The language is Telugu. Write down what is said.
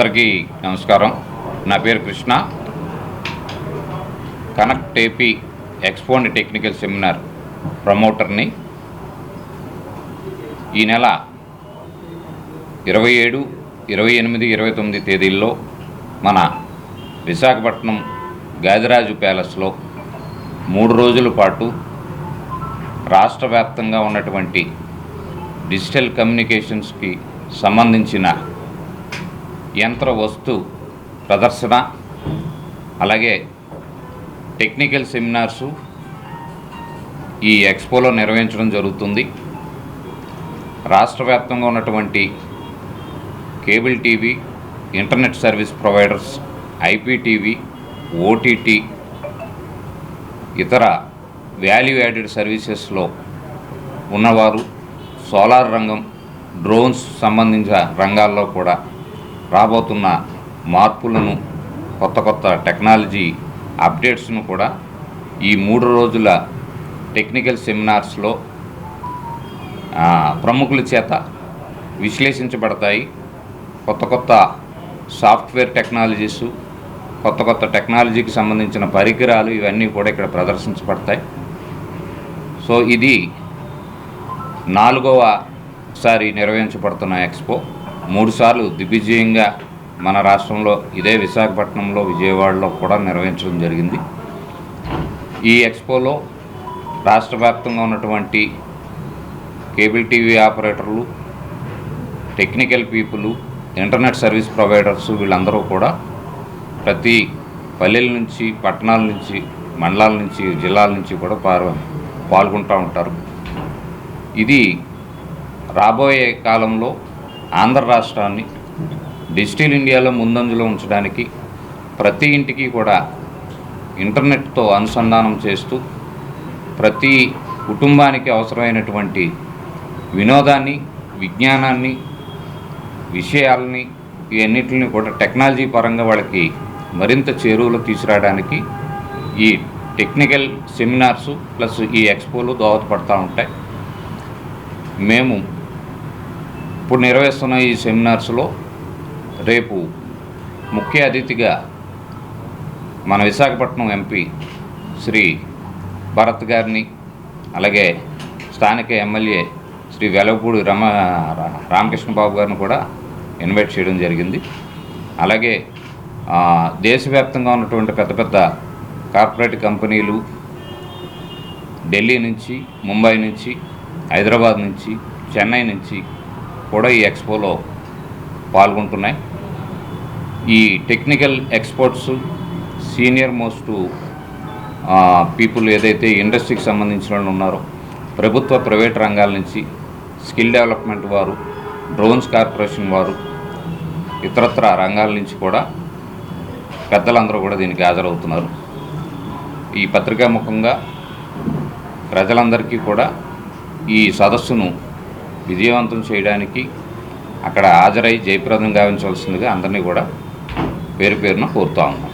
అందరికీ నమస్కారం. నా పేరు Krishna. Connect AP expo and technical seminar ప్రమోటర్ని. ఈ నెల ఇరవై ఏడు ఇరవై ఎనిమిది ఇరవై తొమ్మిది తేదీల్లో మన విశాఖపట్నం గాదిరాజు ప్యాలెస్లో మూడు రోజుల పాటు రాష్ట్ర వ్యాప్తంగా ఉన్నటువంటి డిజిటల్ కమ్యూనికేషన్స్కి సంబంధించిన యంత్ర వస్తు ప్రదర్శన అలాగే టెక్నికల్ సెమినార్సు ఈ ఎక్స్పోలో నిర్వహించడం జరుగుతుంది. రాష్ట్ర వ్యాప్తంగా ఉన్నటువంటి cable TV internet service providers IPTV OTT ఇతర వాల్యూ యాడెడ్ సర్వీసెస్లో ఉన్నవారు సోలార్ రంగం డ్రోన్స్ సంబంధించిన రంగాల్లో కూడా రాబోతున్న మార్పులను కొత్త కొత్త టెక్నాలజీ అప్డేట్స్ను కూడా ఈ మూడు రోజుల టెక్నికల్ సెమినార్స్లో ప్రముఖుల చేత విశ్లేషించబడతాయి. కొత్త కొత్త సాఫ్ట్వేర్ టెక్నాలజీసు కొత్త కొత్త టెక్నాలజీకి సంబంధించిన పరికరాలు ఇవన్నీ కూడా ఇక్కడ ప్రదర్శించబడతాయి. సో ఇది నాలుగవ సారి నిర్వహించబడుతున్న ఎక్స్పో. మూడుసార్లు దిగ్విజయంగా మన రాష్ట్రంలో ఇదే విశాఖపట్నంలో విజయవాడలో కూడా నిర్వహించడం జరిగింది. ఈ ఎక్స్పోలో రాష్ట్ర వ్యాప్తంగా ఉన్నటువంటి కేబుల్ టీవీ ఆపరేటర్లు technical people internet service providers వీళ్ళందరూ కూడా ప్రతి పల్లెల నుంచి పట్టణాల నుంచి మండలాల నుంచి జిల్లాల నుంచి కూడా పాల్గొ పాల్గొంటూ ఉంటారు. ఇది రాబోయే కాలంలో ఆంధ్ర రాష్ట్రాన్ని డిజిటల్ ఇండియాలో ముందంజలో ఉంచడానికి ప్రతి ఇంటికి కూడా ఇంటర్నెట్తో అనుసంధానం చేస్తూ ప్రతి కుటుంబానికి అవసరమైనటువంటి వినోదాన్ని విజ్ఞానాన్ని విషయాలని ఇవన్నిటిని కూడా టెక్నాలజీ పరంగా వాళ్ళకి మరింత చేరువలో తీసుకురావడానికి ఈ టెక్నికల్ సెమినార్సు ప్లస్ ఈ ఎక్స్పోలు దోహదపడతా ఉంటాయి. మేము ఇప్పుడు నిర్వహిస్తున్న ఈ సెమినార్స్లో రేపు ముఖ్య అతిథిగా మన విశాఖపట్నం ఎంపీ శ్రీ భరత్ గారిని అలాగే స్థానిక ఎమ్మెల్యే శ్రీ వెలవపూడి రమ రామకృష్ణ బాబు గారిని కూడా ఇన్వైట్ చేయడం జరిగింది. అలాగే దేశవ్యాప్తంగా ఉన్నటువంటి పెద్ద పెద్ద కార్పొరేట్ కంపెనీలు ఢిల్లీ నుంచి ముంబై నుంచి హైదరాబాద్ నుంచి చెన్నై నుంచి కూడా ఈ ఎక్స్పోలో పాల్గొంటున్నాయి. ఈ technical experts senior most people ఏదైతే ఇండస్ట్రీకి సంబంధించిన వాళ్ళు ఉన్నారో ప్రభుత్వ ప్రైవేట్ రంగాల నుంచి స్కిల్ డెవలప్మెంట్ వారు డ్రోన్స్ కార్పొరేషన్ వారు ఇతరత్ర రంగాల నుంచి కూడా పెద్దలందరూ కూడా దీనికి హాజరవుతున్నారు. ఈ పత్రికా ముఖంగా ప్రజలందరికీ కూడా ఈ సదస్సును విజయవంతం చేయడానికి అక్కడ హాజరై జయప్రదం గావించవలసిందిగా అందరినీ కూడా పేరు పేరున కోరుతా ఉన్నాం.